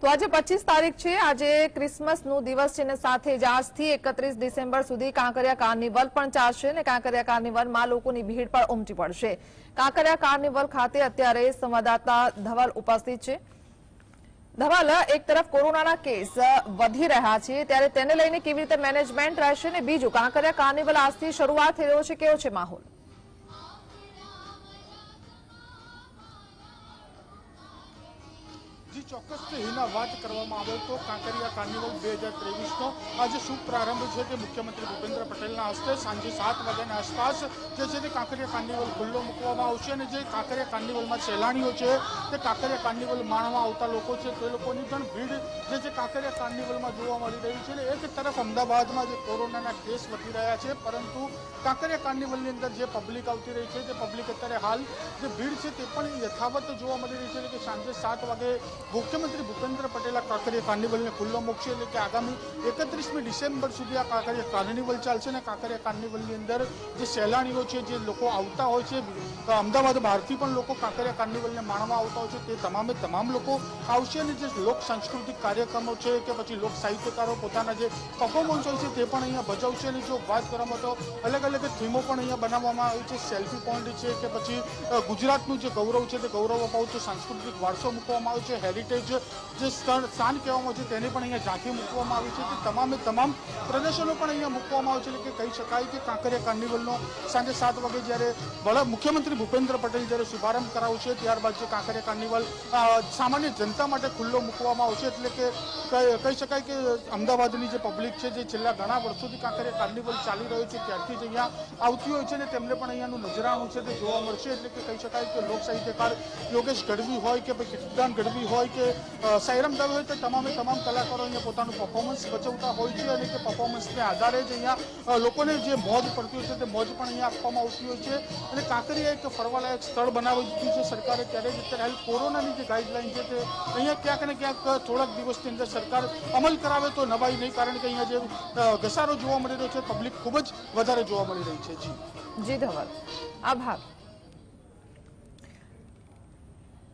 તો આજે પચીસ તારીખ છે આજે ક્રિસમસનો દિવસ છે અને સાથે જ આજથી એકત્રીસ ડિસેમ્બર સુધી કાંકરિયા કાર્નિવલ પણ ચાલશે અને કાંકરિયા કાર્નિવલમાં લોકોની ભીડ પણ ઉમટી પડશે કાંકરિયા કાર્નિવલ ખાતે અત્યારે સંવાદદાતા ધવલ ઉપસ્થિત છે ધવલ એક તરફ કોરોનાના કેસ વધી રહ્યા છે ત્યારે તેને લઈને કેવી રીતે મેનેજમેન્ટ રહેશે ને બીજું કાંકરિયા કાર્નિવલ આજથી શરૂઆત થઈ રહ્યો છે કેવો છે માહોલ જો કકસ્તે હિનાવાટ કરવામાં આવે તો કાકરીયા કાર્નિવલ 2023 તો આજે શુભ પ્રારંભ છે કે મુખ્યમંત્રી ભૂપેન્દ્ર પટેલના હાથે સાંજે 7 વાગ્યે આશપાસ જે જે કાકરીયા કાર્નિવલ ખુલ્લો મૂકવામાં આવશે અને જે કાકરીયા કાર્નિવલમાં શેલાણીઓ છે કે કાકરીયા કાર્નિવલમાં આવતા લોકો છે તો એ લોકોની પણ ભીડ જે જે કાકરીયા કાર્નિવલમાં જોવા મળી રહી છે એ એક તરફ અમદાવાદમાં જે કોરોનાના કેસ વધી રહ્યા છે પરંતુ કાકરીયા કાર્નિવલની અંદર જે પબ્લિક આવતી રહી છે જે પબ્લિક અત્યારે હાલ જે ભીડ છે તે પણ યથાવત જોવા મળી રહી છે કે સાંજે 7 વાગે મુખ્યમંત્રી ભૂપેન્દ્ર પટેલ આ કાંકરિયા કાર્નિવલને ખુલ્લો મૂકશે એટલે કે આગામી એકત્રીસમી ડિસેમ્બર સુધી આ કાંકરિયા કાર્નિવલ ચાલશે અને કાંકરિયા કાર્નિવલની અંદર જે સહેલાણીઓ છે જે લોકો આવતા હોય છે અમદાવાદ બહારથી પણ લોકો કાંકરિયા કાર્નિવલને માણવા આવતા હોય છે તે તમામે તમામ લોકો આવશે અને જે લોક સાંસ્કૃતિક કાર્યક્રમો છે કે પછી લોક સાહિત્યકારો પોતાના જે પરફોર્મન્સ હોય છે તે પણ અહીંયા ભજવશે અને જો વાત કરવામાં તો અલગ અલગ થીમો પણ અહીંયા બનાવવામાં આવી છે સેલ્ફી પોઈન્ટ છે કે પછી ગુજરાતનું જે ગૌરવ છે તે ગૌરવ અપાવતો સાંસ્કૃતિક વારસો મૂકવામાં આવ્યો છે હેરી જે જે સ્થાન કેવા મોજે તેની પણ અહીંયા જાખી મુકવામાં આવી છે કે તમામ તમામ પ્રદેશોનો પણ અહીંયા મુકવામાં આવશે એટલે કે કહી શકાય કે કાંકરે કાર્નિવાલનો સાંજે 7 વાગે જ્યારે વડા મુખ્યમંત્રી ભૂપેન્દ્ર પટેલ દ્વારા શુભારંભ કરાવશે ત્યારબાદ જે કાંકરે કાર્નિવાલ સામાન્ય જનતા માટે ખુલ્લો મુકવામાં આવશે એટલે કે કહી શકાય કે અમદાવાદની જે પબ્લિક છે જે છેલ્લા ઘણા વર્ષોથી કાંકરે કાર્નિવાલ ચાલી રહ્યો છે ત્યાંથી અહીંયા આવતી હોય છે ને તેમણે પણ અહીંયાનો નજરો ઊંચે તો જોવા મળશે એટલે કે કહી શકાય કે લોક સાહિત્યકાર યોગેશ ગડવી હોય કે કૃષ્ણ ગડવી હોય કે સાયરમ સાયરમદાર હોય તો તમામે તમામ કલાકારો અહીંયા પોતાનું પરફોર્મન્સ બચાવતા હોય છે અને તે પરફોર્મન્સને આધારે જ અહીંયા લોકોને જે મોજ પડતી હોય છે તે મોજ પણ અહીંયા આપવામાં આવતી હોય છે અને કાંકરિયા એક ફરવાલાયક સ્થળ બનાવી દીધું છે સરકારે ત્યારે જ અત્યારે હાલ કોરોનાની જે ગાઈડલાઈન છે તે અહીંયા ક્યાંક ને ક્યાંક થોડાક દિવસની અંદર સરકાર અમલ કરાવે તો નવાઈ નહીં કારણ કે અહીંયા જે ઘસારો જોવા મળી રહ્યો છે પબ્લિક ખૂબ જ વધારે જોવા મળી રહી છે જી જી ધવલ આભાર